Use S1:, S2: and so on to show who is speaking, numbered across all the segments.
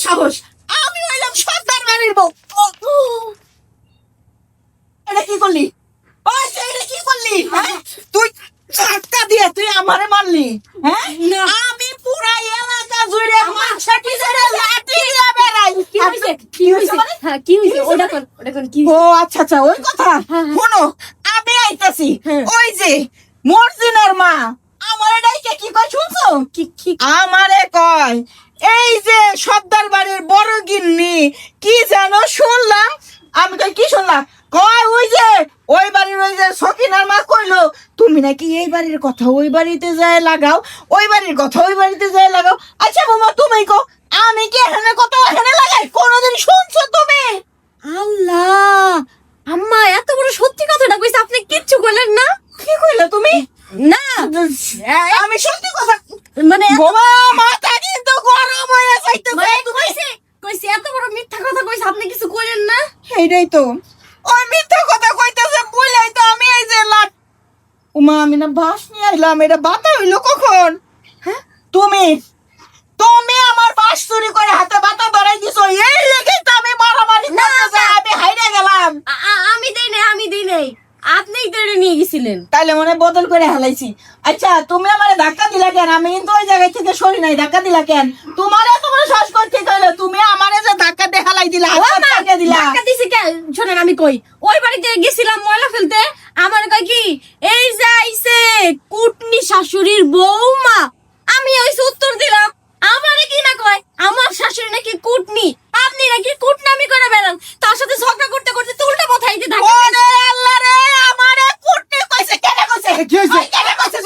S1: সাহস। আমি হইলাম সর্দার বাড়ির বউ। এটা কি করলি? এটা কি করলি? হ্যাঁ? তুই ধাক্কা দিয়ে তুই আমারে মারলি হ্যাঁ? আমি পুরা এলাকা জুড়ে মাছাটি জুড়ে লাঠি দিয়ে বেড়াই।
S2: কি হয়েছে কি হয়েছে হ্যাঁ কি হয়েছে ওটা কোন ওটা কোন কি
S1: ও আচ্ছা আচ্ছা ওই কথা।
S2: হ্যাঁ, হ্যাঁ।
S1: শোনো আমি আইতাছি। ওই যে মর্জিনার মা। আমার এটাইকে কি কয় শুনছো?
S2: কি কি?
S1: আমারে কয় এই যে সর্দার বাড়ির বড় গিন্নি কি যেন শুনলাম? আমি কই কি শুনলাম? কয় ওই যে ওই বাড়ির ওই যে সকিনার মা কইলো তুমি নাকি এই বাড়ির কথা ওই বাড়িতে যায় লাগাও ওই বাড়ির কথা ওই বাড়িতে যায় লাগাও। আচ্ছা বাবা তুমি কো আমি কি এখানে কথা এখানে লাগাই? কোনোদিন শুনছো তুমি
S2: আল্লাহ আম্মা এত বড় সত্যি কথাটা কইছে আপনি কিচ্ছু করলেন না
S1: কি কইলে তুমি
S2: না
S1: আমি সত্যি কথা
S2: মানে
S1: বাবা মাথা কিন্তু গরম হয়ে যাইতে
S2: মানে কইছে কইছে এত বড় মিথ্যা কথা কইছে আপনি কিছু করলেন না?
S1: এইটাই তো। ওই মিথ্যা কথা কইতেছে বলেই তো আমি এই যে লাট উমা আমি না বাস নিয়ে আইলাম এটা বাতা হইল কখন?
S2: হ্যাঁ?
S1: তুমি তুমি আমার বাস চুরি করে হাতে বাতা ধরাই দিছো এই লেগে তো আমি মারামারি
S2: না,
S1: করতেছে
S2: না।
S1: আমি হাইরে গেলাম
S2: আ- আ- আমি দেই নাই আমি দেই নাই আপনিই তো নিয়ে
S1: তাইলে মনে বদল করে হালাইছি। আচ্ছা তুমি আমারে ধাক্কা দিলা কেন? আমি কিন্তু ওই জায়গা থেকে সরি নাই ধাক্কা দিলা কেন? তোমার এত বড় শ্বাস করতে কইলো? তুমি আমারে যে ধাক্কা দিয়ে হালাই দিলা ধাক্কা দিলা।
S2: টাকা দিছি কেন শোনেন আমি কই। ওই বাড়িতে গেছিলাম ময়লা ফেলতে আমার কয় কি এই যে আইছে কুটনি শাশুড়ির বৌমা আমি ওই উত্তর দিলাম আমারে কি না কয় আমার শাশুড়ি নাকি কুটনি আপনি নাকি কুটনামি করে বেড়ান তার সাথে ঝগড়া করতে করতে তুলটা বথাইতে থাকে
S1: ওরে আল্লাহ রে আমারে কুটনি কইছে কেন কইছে
S3: কি হইছে?
S1: ওই কেন কইছে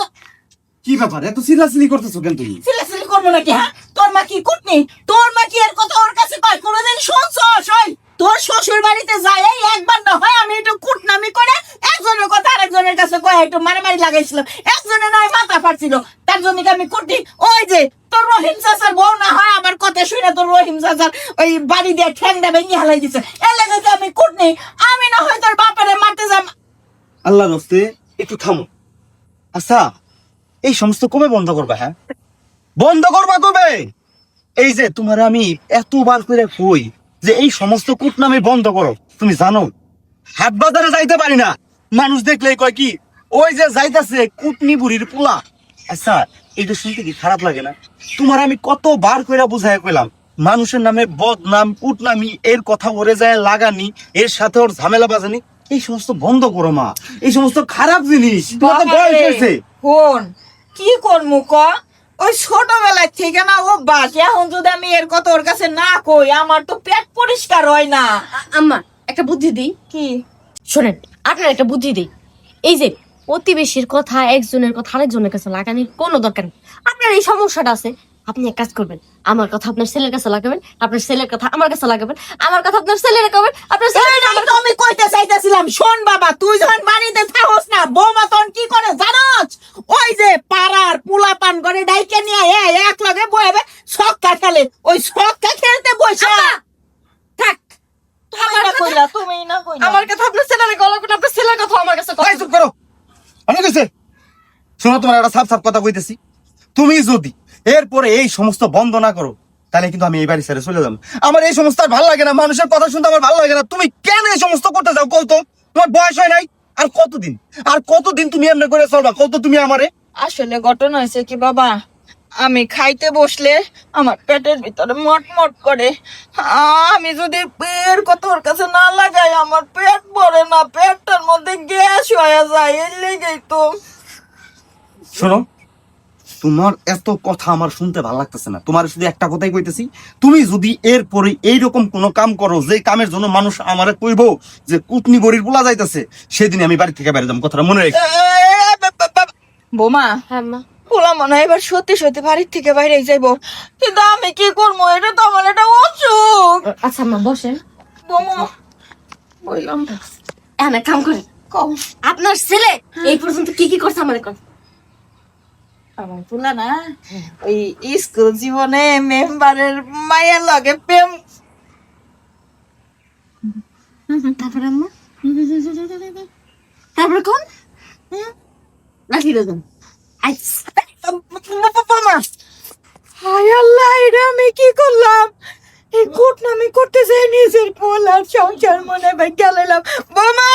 S3: কি ব্যাপার? এত সিরিয়াসলি করতেছো কেন তুমি?
S1: সিলেসিলি করব নাকি হ্যাঁ? তোর মা কি কুটনি? তোর মা কি এর কথা ওর কাছে কয়? কোনোদিন শুনছস ওই তোর শ্বশুর বাড়িতে যায় এই একবার না হয় আমি একটু কুটনামি করে একজনের কথা আরেকজনের কাছে কয় একটু মারামারি লাগাইছিলাম। একজনের নয় মাথা ফাটছিল। তার জন্য কি আমি কুটি ওই যে তোর রহিম চাচার বউ না হয় আমার কথা শুনে তোর রহিম চাচার ওই বাড়ি দিয়ে ঠ্যাংটা ভেঙে হালাই দিছে। এর লেগে যে আমি কুটনি। আমি না হয় তোর বাপারে মারতে যাম।
S3: আল্লাহ দোস্তে একটু থামো। আচ্ছা এই সমস্ত কবে বন্ধ করবা হ্যাঁ? বন্ধ করবা কবে? এই যে তোমার আমি এতবার করে কই যে এই সমস্ত কুটনামি বন্ধ করো তুমি জানো? হাট বাজারে যাইতে পারি না। মানুষ দেখলেই কয় কি ওই যে যাইতাছে কুটনি বুড়ির পোলা। আচ্ছা এটা শুনতে কি খারাপ লাগে না? তোমার আমি কতবার কইরা বুঝাই কইলাম মানুষের নামে বদনাম কুটনামি এর কথা ওরে যায় লাগানি এর সাথে ওর ঝামেলা বাজানি। এই সমস্ত বন্ধ করো মা। এই সমস্ত খারাপ জিনিস। বয়স হয়েছে।
S1: কোন? কি করমু ক? ওই ছোটবেলায় থেকে না ও বাস। এখন যদি আমি এর কথা ওর কাছে না কই আমার তো পেট পরিষ্কার হয় না।
S2: আম্মা একটা বুদ্ধি দিই।
S1: কি?
S2: শোনেন আপনার একটা বুদ্ধি দিই। এই যে প্রতিবেশীর কথা একজনের কথা আরেকজনের কাছে লাগানোর কোনো দরকার নেই। আপনার এই সমস্যাটা আছে। আপনি এক কাজ করবেন আমার কথা আপনার ছেলের কাছে লাগাবেন আপনার ছেলের কথা আমার কাছে লাগাবেন আমার কথা আপনার ছেলের লাগাবেন আপনার
S1: ছেলে তো আমি কইতে চাইতেছিলাম শোন বাবা তুই যখন বাড়িতে থাকস না বৌমা তখন কি করে? জানোস? ওই যে পাড়ার পোলা পান করে ডাইকে নিয়ে এ এক লগে বইবে ছক্কা খেলে। ওই ছক্কা খেলতে বসে
S2: থাক।
S1: তুমি
S2: আমার কথা-
S1: কইলা তুমি না কইলা।
S2: আমার কথা আপনার ছেলের গলা কোন আপনার ছেলের কথা আমার কাছে
S3: চুপ করো। অনেক হয়েছে শোনো তোমার একটা সাফ সাফ কথা কইতেছি। তুমি যদি এরপরে এই সমস্ত বন্ধ না করো তাহলে কিন্তু আমি এই বাড়ি ছেড়ে চলে যাব। আমার এই সমস্ত আর ভালো লাগে না মানুষের কথা শুনতে আমার ভালো লাগে না। তুমি কেন এই সমস্ত করতে যাও কত তোমার বয়স হয় নাই? আর কতদিন? আর কতদিন তুমি এমনি করে চলবা? কত তুমি আমারে?
S1: আসলে ঘটনা হয়েছে কি বাবা? আমি খাইতে বসলে আমার পেটের ভিতরে মটমট করে। আমি যদি পেট কত ওর কাছে না লাগাই আমার পেট ভরে না পেটটার মধ্যে গ্যাস হয়ে যায় এর লেগেই তো।
S3: শোনো তোমার এত কথা আমার শুনতে ভালো লাগতেছে না। তোমার শুধু একটা কথাই কইতেছি তুমি যদি এরপরে এইরকম কোনো কাম করো যে কামের জন্য মানুষ আমারে কইব যে কুটনি বড়ির পোলা যাইতেছে সেদিন আমি বাড়ি থেকে বাইরে যাব কথাটা মনে রেখে।
S1: বোমা
S2: হ্যাঁ
S1: পোলা মনে এবার সত্যি সত্যি বাড়ির থেকে বাইরে যাইবো। কিন্তু আমি কি করব? এটা তো আমার একটা অসুখ।
S2: আচ্ছা মা বসেন।
S1: বোমা বললাম
S2: এখানে কাম করে
S1: কম
S2: আপনার ছেলে এই পর্যন্ত কি কি করছে আমার এখন
S1: আমার পোলা না ওই স্কুল জীবনে মেম্বারের মায়ের লগে প্রেম।
S2: তারপরে আম্মা? তারপরে কোন? রাখি দেবেন
S1: হায় আল্লাহ এটা আমি কি করলাম? এই কুটনামি করতে যাই নিজের পোল আর সংসার মনে ভাই গেলাম। বোমা!